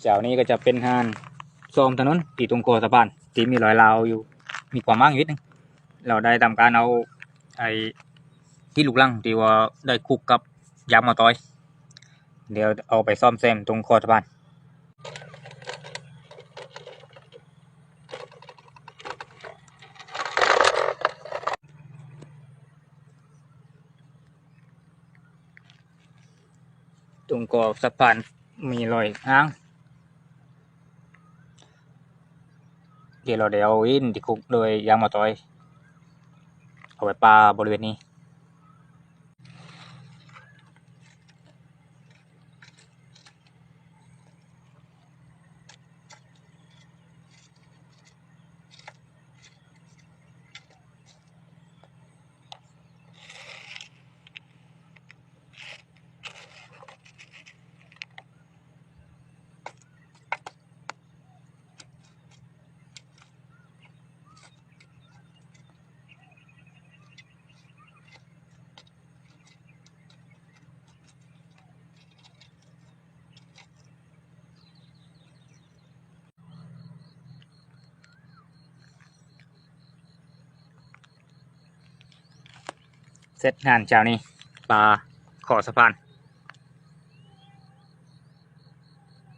เจ้านี้ก็จะเป็นหานซ่อมถนนตีตรงโคสะพานที่มีรอยราวอยู่ มีความว่างอยู่นิดนึงเราได้ทำการเอาไอ้ที่ลูกลังที่ว่าได้คุกกับยางมะตอย เดี๋ยวเอาไปซ่อมแซมตรงคอสะพานตรงกอบสะพานมีรอยห้าง เดี๋ยวเราเดี๋ยวเอาอินที่คุกโดยยางมะตอย เอาไว้ปลาบริเวณนี้ เสร็จงานเจ้านี้ปลาขอสะพาน